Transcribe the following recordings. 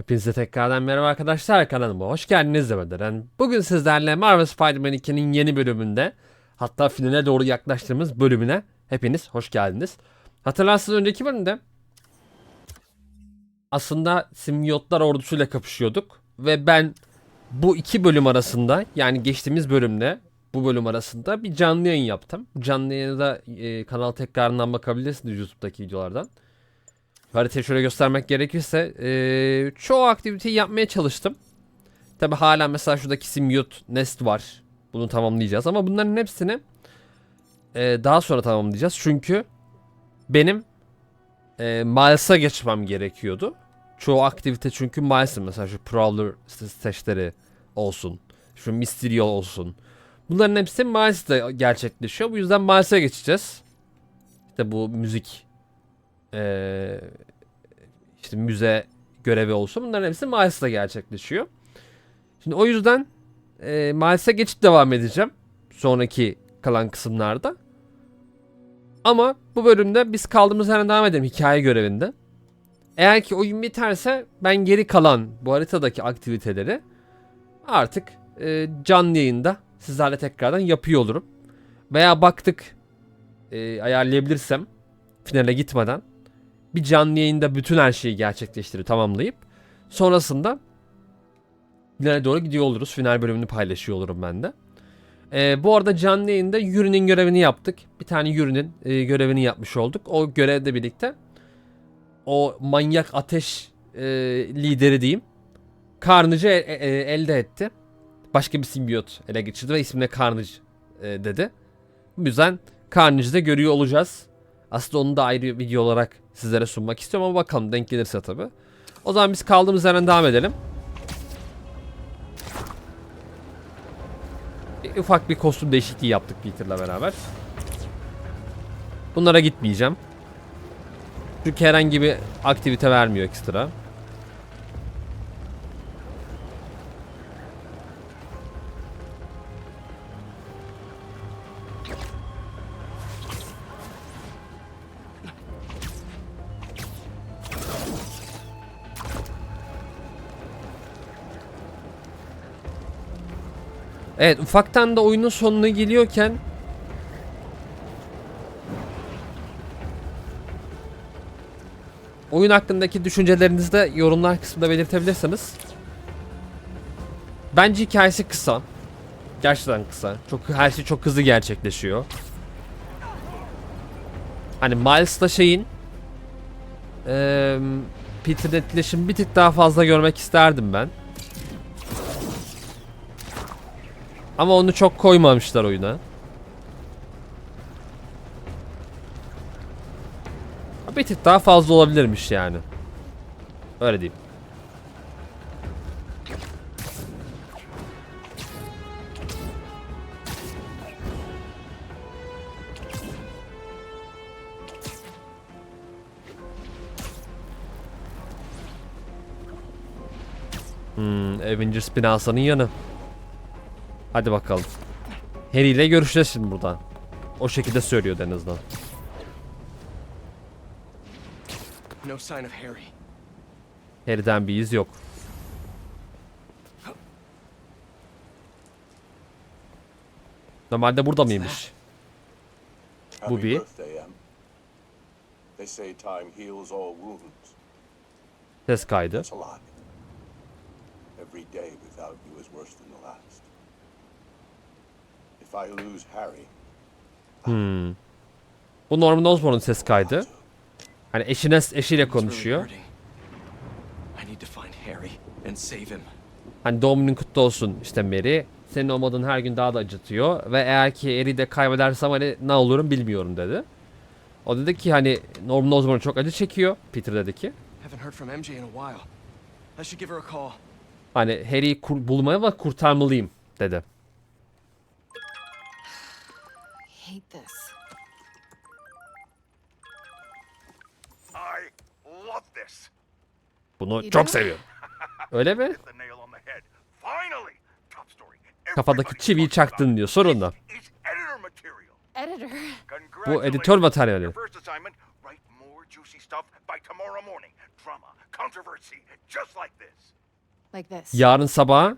Hepinize tekrardan merhaba arkadaşlar kanalıma hoş geldiniz demeden. Bugün sizlerle Marvel Spider-Man 2'nin yeni bölümünde hatta finale doğru yaklaştığımız bölümüne hepiniz hoş geldiniz. Hatırlarsınız önceki bölümde aslında simyotlar ordusuyla kapışıyorduk ve ben bu iki bölüm arasında yani geçtiğimiz bölümle bu bölüm arasında bir canlı yayın yaptım. Canlı yayına da e, kanal tekrarından bakabilirsiniz YouTube'daki videolardan. Haritayı şöyle göstermek gerekirse eee, çoğu aktiviteyi yapmaya çalıştım. Tabi hala mesela şuradaki Simyut Nest var. Bunu tamamlayacağız ama bunların hepsini eee, daha sonra tamamlayacağız. Çünkü benim eee Miles'a geçmem gerekiyordu. Çoğu aktivite çünkü Miles'ın mesela şu Prowler stage'leri olsun. Şu Mysterio olsun. Bunların hepsi Miles'ta gerçekleşiyor. Bu yüzden Miles'a geçeceğiz. İşte bu müzik eee, işte müze görevi olsun. Bunların hepsi Miles'ta gerçekleşiyor. Şimdi o yüzden eee Miles'e geçip devam edeceğim. Sonraki kalan kısımlarda. Ama bu bölümde biz kaldığımız yerden devam edelim hikaye görevinde. Eğer ki oyun biterse ben geri kalan bu haritadaki aktiviteleri artık eee, canlı yayında sizlerle tekrardan yapıyor olurum. Veya baktık eee, ayarlayabilirsem finale gitmeden bir canlı yayında bütün her şeyi gerçekleştirip tamamlayıp sonrasında finale doğru gidiyor oluruz. Final bölümünü paylaşıyor olurum ben de. Ee, bu arada canlı yayında Yuri'nin görevini yaptık. Bir tane Yuri'nin e, görevini yapmış olduk. O görevde birlikte o manyak ateş e, lideri diyeyim. Carnage'ı e- e, elde etti. Başka bir simbiyot ele geçirdi ve ismine Carnage e, dedi. Bu yüzden Carnage'ı da görüyor olacağız. Aslında onu da ayrı video olarak sizlere sunmak istiyorum ama bakalım denk gelirse tabi. O zaman biz kaldığımız yerden devam edelim. Bir- ufak bir kostüm değişikliği yaptık Peter'la beraber. Bunlara gitmeyeceğim. Çünkü herhangi bir aktivite vermiyor ekstra. Evet ufaktan da oyunun sonuna geliyorken Oyun hakkındaki düşüncelerinizi de yorumlar kısmında belirtebilirsiniz. Bence hikayesi kısa. Gerçekten kısa. Çok her şey çok hızlı gerçekleşiyor. Hani Miles'la şeyin eee Peter'ın etkileşimi bir tık daha fazla görmek isterdim ben. Ama onu çok koymamışlar oyuna. Bir tık daha fazla olabilirmiş yani. Öyle diyeyim. Hmm, Avengers binasının yanı. Hadi bakalım. Harry ile görüşeceğiz şimdi buradan. O şekilde söylüyor en azından. No sign of Harry. Harry'den bir iz yok. Normalde burada mıymış? Bu bir. birthday, Em. They say time heals all wounds. Ses kaydı. Every day without you is worse than the last. If I lose Harry, Bu Norman Osborn'un ses kaydı. Hani eşine eşiyle konuşuyor. hurting. I need to find Harry and save him. Hani doğum günün kutlu olsun işte Mary. Senin olmadığın her gün daha da acıtıyor. Ve eğer ki Harry'i de kaybedersem hani ne olurum bilmiyorum dedi. O dedi ki hani Norman Osborn çok acı çekiyor. Peter dedi ki. Haven't heard from MJ in a while. I should give her a call. Hani Harry'i kur- bulmaya ve kurtarmalıyım dedi. Hate this. I love this. Bunu You çok do? seviyorum. Öyle mi? Kafadaki çiviyi çaktın diyor. Sorun da. It's editor material. Editor. Bu editör materyali. Yarın sabah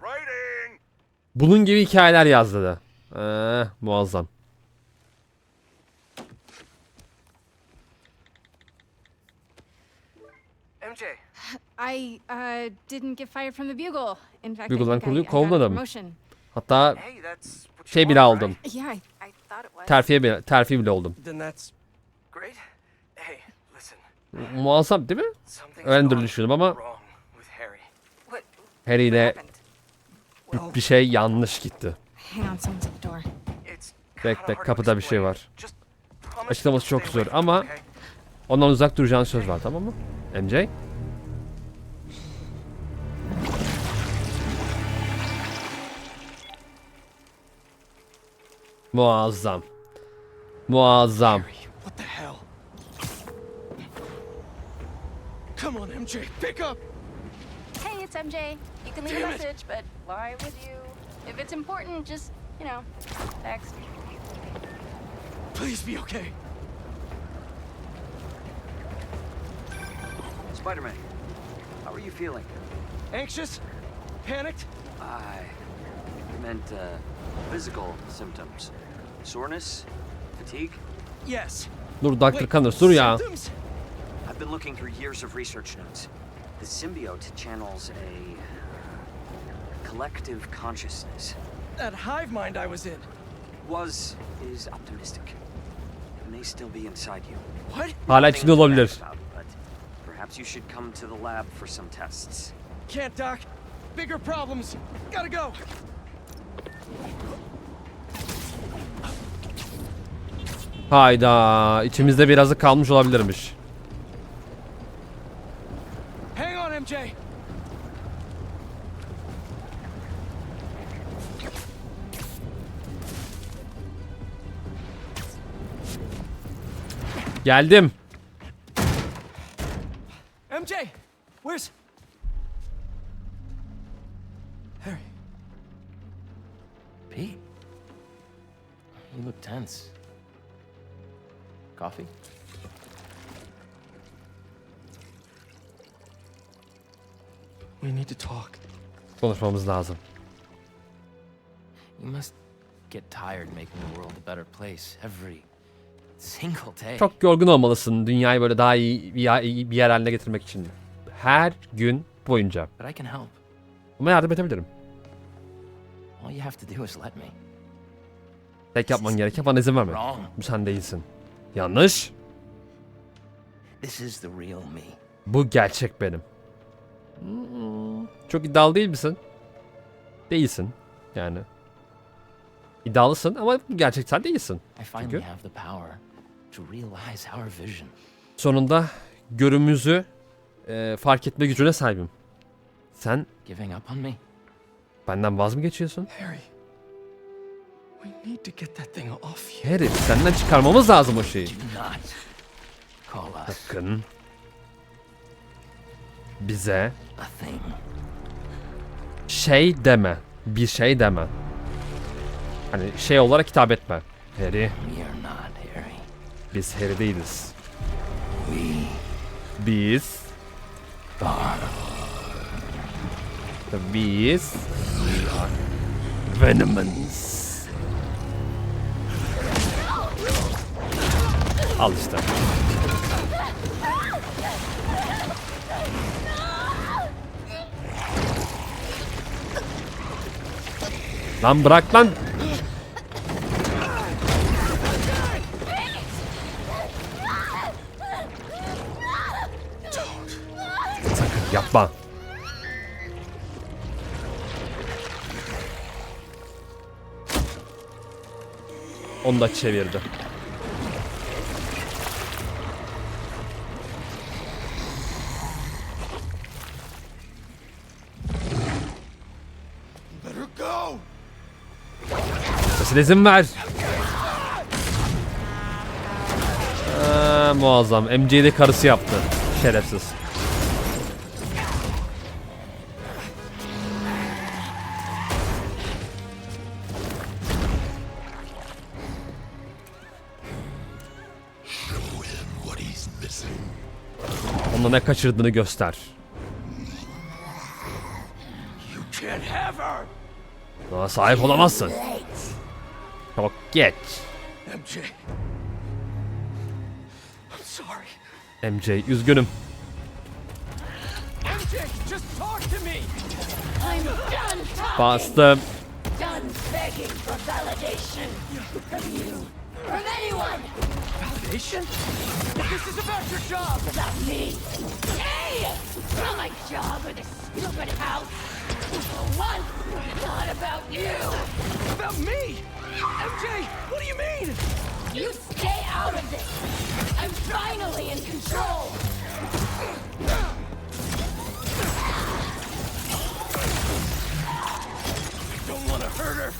bunun gibi hikayeler yaz dedi. Ee, muazzam. MJ, I uh, didn't get fired from the Bugle. In fact, Bugle'dan I think I, I kurulup got a kovmadım. promotion. Hatta hey, that's what you şey bile want, aldım. right? Yeah, I, I thought it was. Terfiye bile, terfi bile oldum. Then that's great. Hey, listen. Muazzam değil mi? Something's Öyle gone düşündüm ama wrong with Harry. What, Harry what ile happened? Bir şey yanlış gitti. Hang on, someone's at the door. it's Bekle, kinda hard to kapıda bir şey explain. var. Just promise Açıklaması çok stay zor away from ama- okay? Ondan uzak duracağın söz var tamam mı? MJ? Muazzam. Muazzam. What the hell? Come on, MJ, pick up. Hey, it's MJ. You can leave Damn a it. message, but why would you? If it's important, just, you know, text. Please be okay. Spider-Man, how are you feeling? Anxious? Panicked? I meant uh, physical symptoms. Soreness? Fatigue? Yes. Dur Dr. Wait, Connors dur ya. I've been looking through years of research notes. The symbiote channels a uh, collective consciousness. That hive mind I was in. Was is optimistic. It may still be inside you. What? Hala Nothing içinde to brag olabilir. about, but perhaps you should come to the lab for some tests. Can't, Doc. Bigger problems. Gotta go. Hayda. içimizde birazı kalmış olabilirmiş. Hang on, MJ. Geldim. We need to talk. Konuşmamız lazım. You must get tired making the world a better place every single day. Çok yorgun olmalısın dünyayı böyle daha iyi bir yer, bir yer haline getirmek için. Her gün boyunca. But I can help. Ama yardım edebilirim. All you have to do is let me. Tek yapman gereken bana izin verme. Bu sen değilsin. Yanlış. This is the real me. Bu gerçek benim. Çok iddialı değil misin? Değilsin. Yani. İddialısın ama gerçek sen değilsin. Çünkü sonunda görümüzü e, fark etme gücüne sahibim. Sen benden vaz mı geçiyorsun? Harry. Harry senden çıkarmamız lazım o şeyi. Sakın. Bize şey deme. Bir şey deme. Hani şey olarak hitap etme. Harry, biz Harry değiliz. Biz Biz Venomans. Al işte. Lan bırak lan. Sakın yapma. Onu da çevirdi. Sesine izin ver. Aa, muazzam. MJ'de karısı yaptı. Şerefsiz. Ona ne kaçırdığını göster. Buna sahip olamazsın. Çok geç. MJ. I'm sorry. MJ üzgünüm. Um, MJ, just talk to me. I'm done talking. Bastım. Done begging for validation from you. From anyone. Validation? But this is about your job. About me. Hey! Not my job or this stupid house. For once, not about you. About me? MJ, what do you mean? You stay out of this. I'm finally in control. I Don't want to hurt her.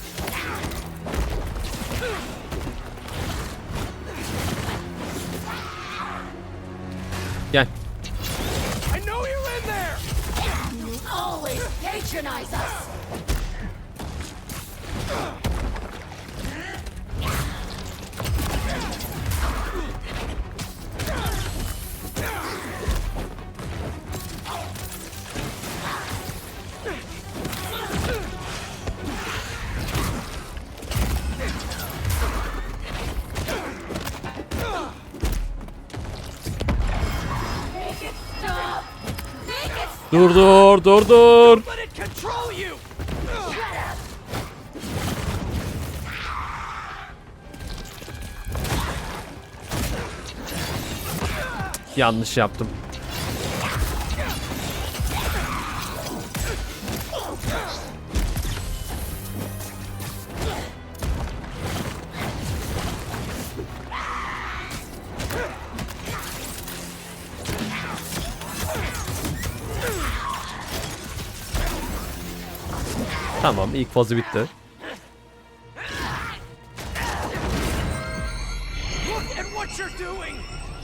Yeah. I know you're in there. You always patronize us. Dur dur dur dur. Yanlış yaptım. İlk fazı bitti.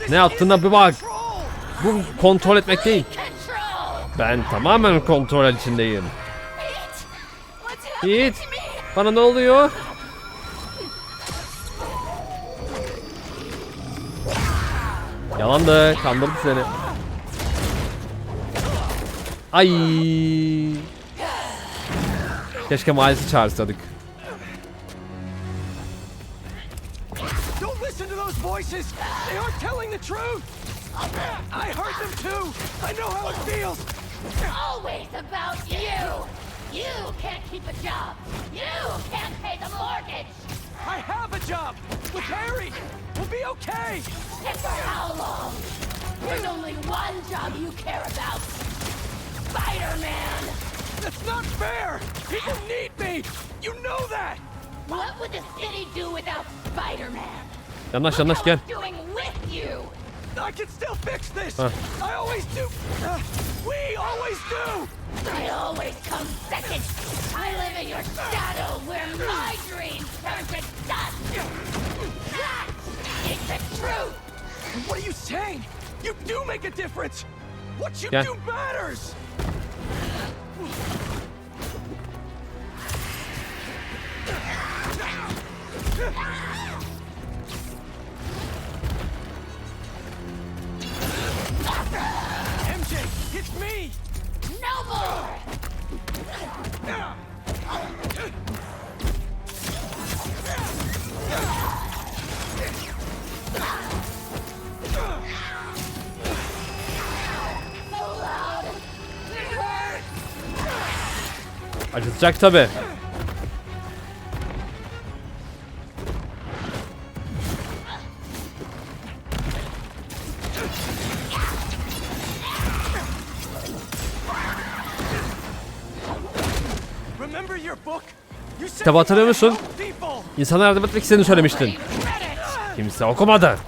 Ne yaptığına bir bak. Bu kontrol etmek değil. Ben tamamen kontrol içindeyim. Yiğit, bana ne oluyor? Yalandı, kandırdı seni. Ay. Keşke Miles'ı çağırsaydık. Don't listen to those voices. They aren't telling the truth. I heard them too. I know how it feels. Always about you. You can't keep a job. You can't pay the mortgage. I have a job with Harry. We'll be okay. And for how long? There's only one job you care about. Spider-Man. That's not fair. People need me. You know that. What would the city do without Spider-Man? Yanaş yanaş gel. What's doing with you? I can still fix this. Huh. I always do. Uh, we always do. I always come second. I live in your shadow where my dreams turn to dust. That is the truth. What are you saying? You do make a difference. What you Yeah. do matters. MJ, it's me. No more. Ah! Acıtacak tabi. Remember your book? You said Kitabı you hatırlıyor musun? İnsana yardım etmek istediğini söylemiştin. Kimse okumadı.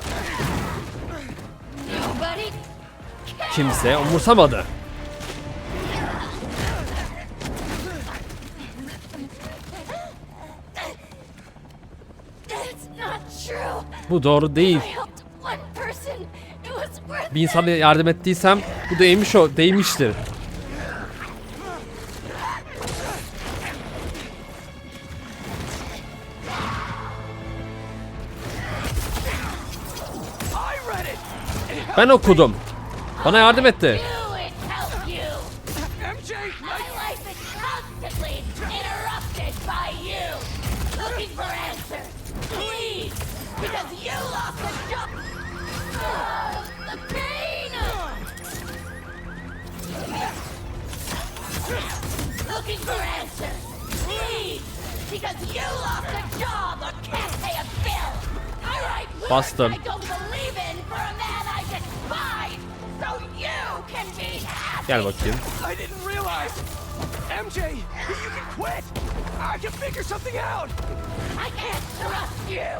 Kimse umursamadı. Bu doğru değil. Bir insana yardım ettiysem bu değmiş o, değmiştir. Ben okudum. Bana yardım etti. For answers. Please. Because you lost a job or can't pay a bill. I write words Bastım. I don't believe in for a man I despise. So you can be happy. Gel bakayım. I didn't realize! MJ, you can quit! I can figure something out! I can't trust you.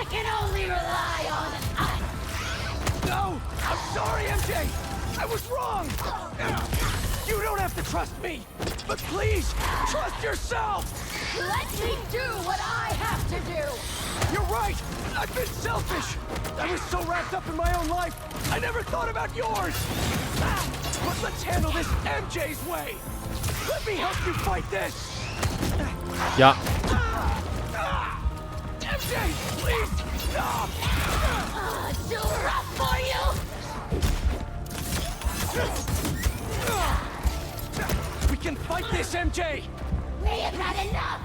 I can only rely on us. No! I'm sorry, MJ! I was wrong! You don't have to trust me! But please, trust yourself! Let me do what I have to do. You're right! I've been selfish! I was so wrapped up in my own life, I never thought about yours! Ah, But let's handle this MJ's way! Let me help you fight this! Ya Ah! MJ, please, stop! Uh, too rough for you? We can fight this, MJ! We have had enough.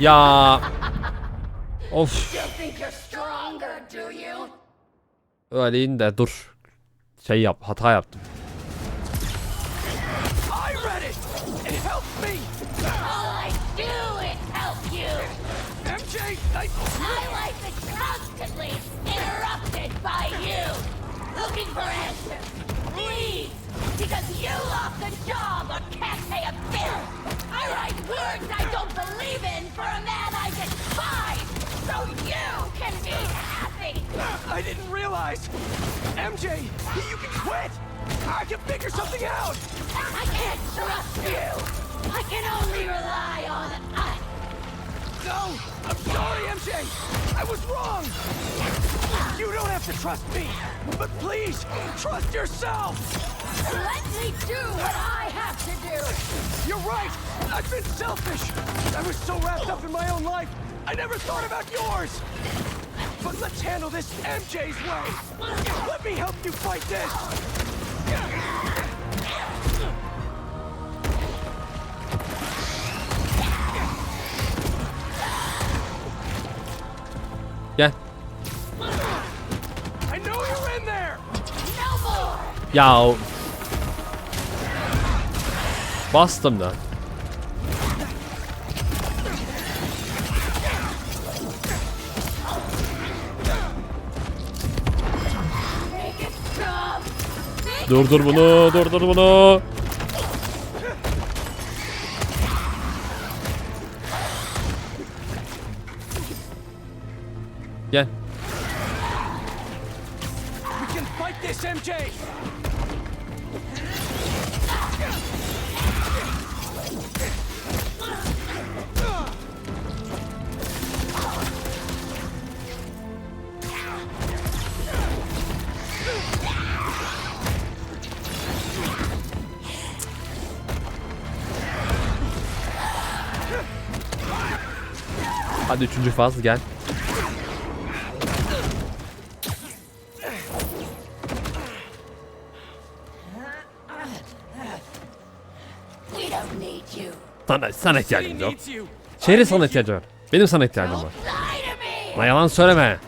ya. Of. Öyleyim de dur. Şey yap, hata yaptım. I read it! It helped me! All I do is help you. MJ, I... My life is constantly interrupted by you. Looking for answers. Please. Because you lost a job or can't pay a bill. I write words I don't believe in for a man I despise. So you can be happy. I didn't realize! MJ, you can quit! I can figure something out! I can't trust you. I can only rely on us. No! I'm sorry, MJ! I was wrong! You don't have to trust me! But please, trust yourself! Let me do what I have to do. You're right! I've been selfish! I was so wrapped up in my own life, I never thought about yours! But let's handle this MJ's way! Let me help you fight this! Ya. Bastım da. Durdur bunu, durdur bunu. Hadi üçüncü faz gel. Sana, sana ihtiyacım yok. Şehrin sana ihtiyacı var. Benim sana ihtiyacım var. Bana yalan söyleme.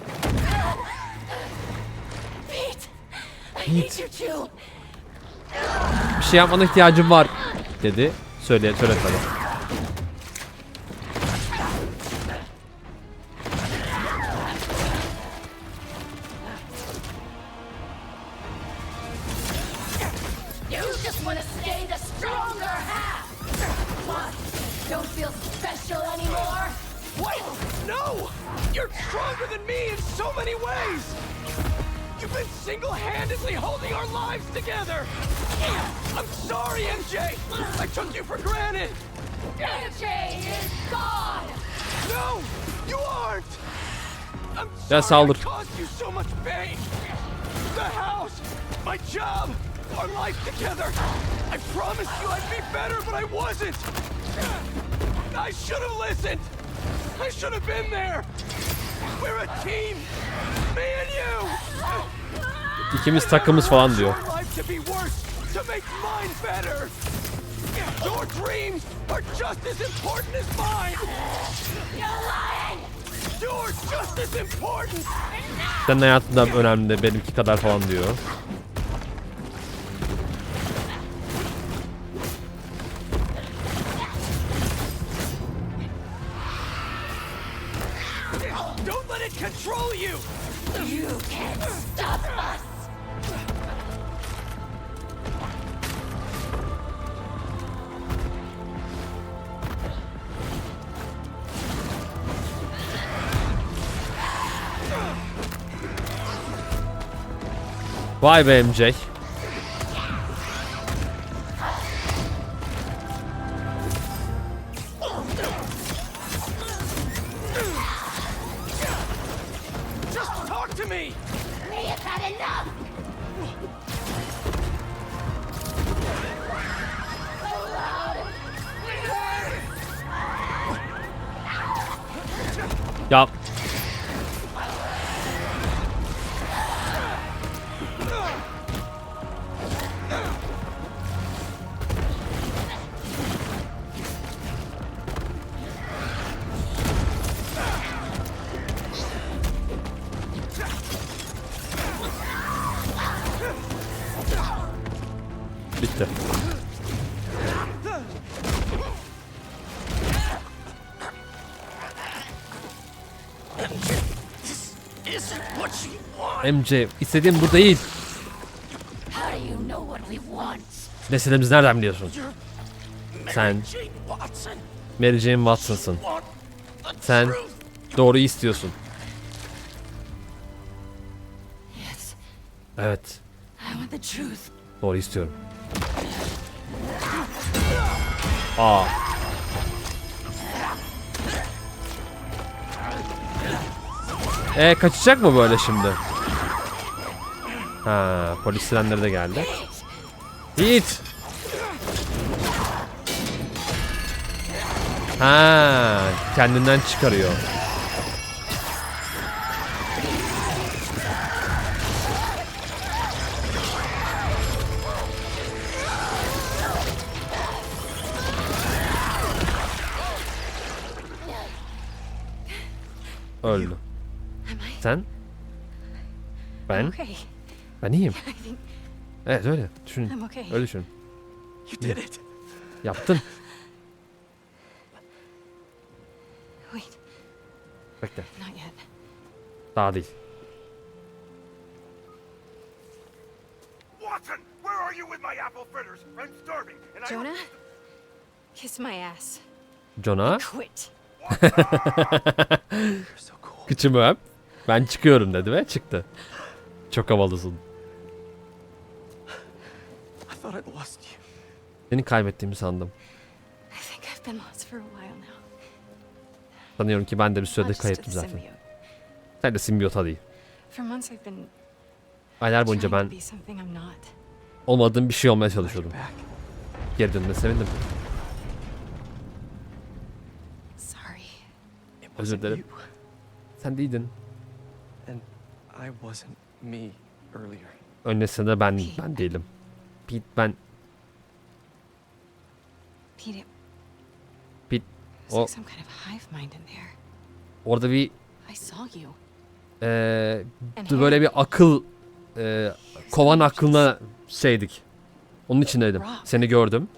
Pete. Bir şey yapmana ihtiyacım var dedi. Söyle, söyletmedi. You so many ways! You've been single-handedly holding our lives together! I'm sorry, MJ! I took you for granted! MJ is gone. No! You aren't! I'm Ya sorry saldır. I caused you so much pain! The house! My job! Our life together! I promised you I'd be better, but I wasn't! I should have listened! I should have been there! İkimiz takımız falan diyor. Your life to be worse to make mine better. Your dreams are just as important as mine. You're lying! You're just as important. Senin hayatın da önemli benimki kadar falan diyor. Vay be MJ. Just what we want? Ne istediğimizi nereden biliyorsun? Sen. Mary Jane Watson'sın. Sen doğruyu istiyorsun. Evet. Doğru istiyorum. Aa. E kaçacak mı böyle şimdi? Ha, polis sirenleri de geldi. Yiğit. Ha, kendinden çıkarıyor. Öldü. Sen? Ben? Okay. Ben iyiyim. I think Evet öyle. Düşün. I'm okay. Öyle düşün. You did it. Yaptın. Wait, Bekle. not yet. Daha değil. Watson, where are you with my apple fritters? I'm starving, and I Jonah? Kiss my ass. Jonah. Quit. You're so cool. Kıçımı öp. Ben çıkıyorum dedi ve çıktı. Çok havalısın. I thought I'd lost you. Seni kaybettiğimi sandım. I think I've been lost for a while now. Sanıyorum ki ben de bir süredir the zaten. Sen de simbiyota değil. For months I've been Aylar boyunca ben be something I'm not. olmadığım bir şey olmaya çalışıyordum. Geri dönüne sevindim. Sorry. It Özür wasn't dilerim. you. Sen değildin. And I wasn't me earlier. Öncesinde ben ben değilim. Pete ben Pete, Pete o like some kind of hive mind in there. orada bir I saw you. eee And böyle bir akıl eee, kovan aklına şeydik. Onun içindeydim. Seni gördüm.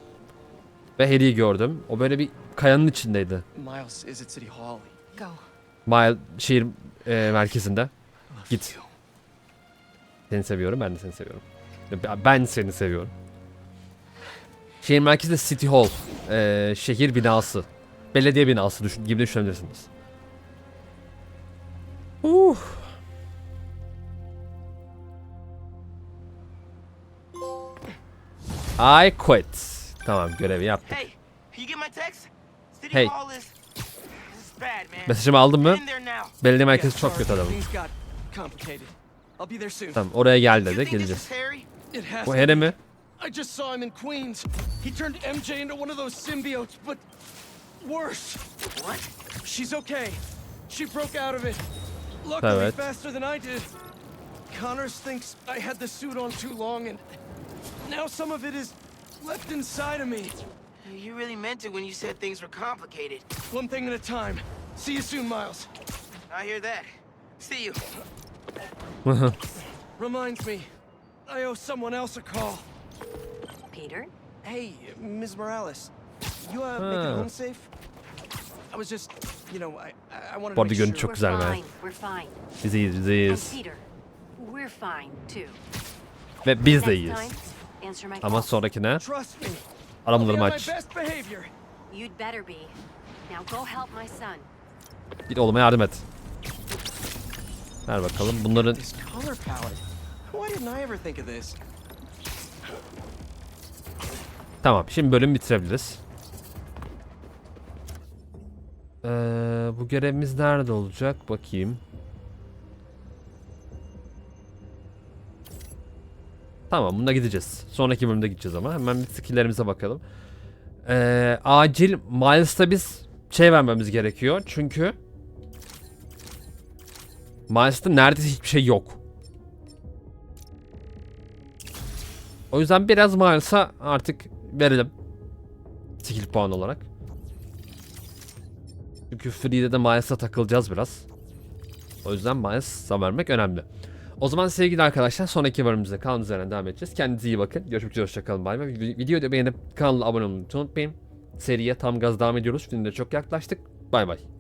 Ve Harry'i gördüm. O böyle bir kayanın içindeydi. Miles is at City Hall. Go. Mile şehir eee, merkezinde. Git. Seni seviyorum, ben de seni seviyorum. Ben- seni seviyorum. Şehir merkezi de City Hall. Eee, şehir binası. Belediye binası düşün, gibi düşünebilirsiniz. Uh. I quit. Tamam görevi yaptık. Hey. Mesajımı aldın mı? Belediye merkezi çok kötü adamım. Things got complicated. I'll be there soon. Tamam oraya gel You dedi geleceğiz. Harry? It has Bu Harry mi? I just saw him in Queens. He turned MJ into one of those symbiotes, but worse. What? She's okay. She broke out of it. Luckily, Evet. faster than I did. Connors thinks I had the suit on too long, and now some of it is left inside of me. You really meant it when you said things were complicated. One thing at a time. See you soon, Miles. I hear that. See you. Reminds me, I owe someone else a call. Peter? Hey, Ms. Morales, you uh, make it Ha. home safe? I was just, you know, I I wanted to make sure. çok güzel be. Fine, we're fine. Biz iyiyiz, biz iyiyiz. Peter, we're fine too. Ve biz de iyiyiz. Ama sonrakine Trust me. Aç. best behavior. You'd better be. Now go help my son. Git oğluma yardım et. Ver bakalım bunların? Tamam şimdi bölüm bitirebiliriz. Ee, bu görevimiz nerede olacak? Bakayım. Tamam bunda gideceğiz. Sonraki bölümde gideceğiz ama. Hemen bir skilllerimize bakalım. Ee, acil Miles'ta biz şey vermemiz gerekiyor. Çünkü Miles'ta neredeyse hiçbir şey yok. O yüzden biraz Miles'a artık verelim. Skill puan olarak. Çünkü Free'de de Miles'a takılacağız biraz. O yüzden Miles'a vermek önemli. O zaman sevgili arkadaşlar sonraki bölümümüzde kaldığımız yerden devam edeceğiz. Kendinize iyi bakın. Görüşmek üzere hoşçakalın. Bay bay. Videoyu beğenip kanala abone olmayı unutmayın. Seriye tam gaz devam ediyoruz. Filmde çok yaklaştık. Bay bay.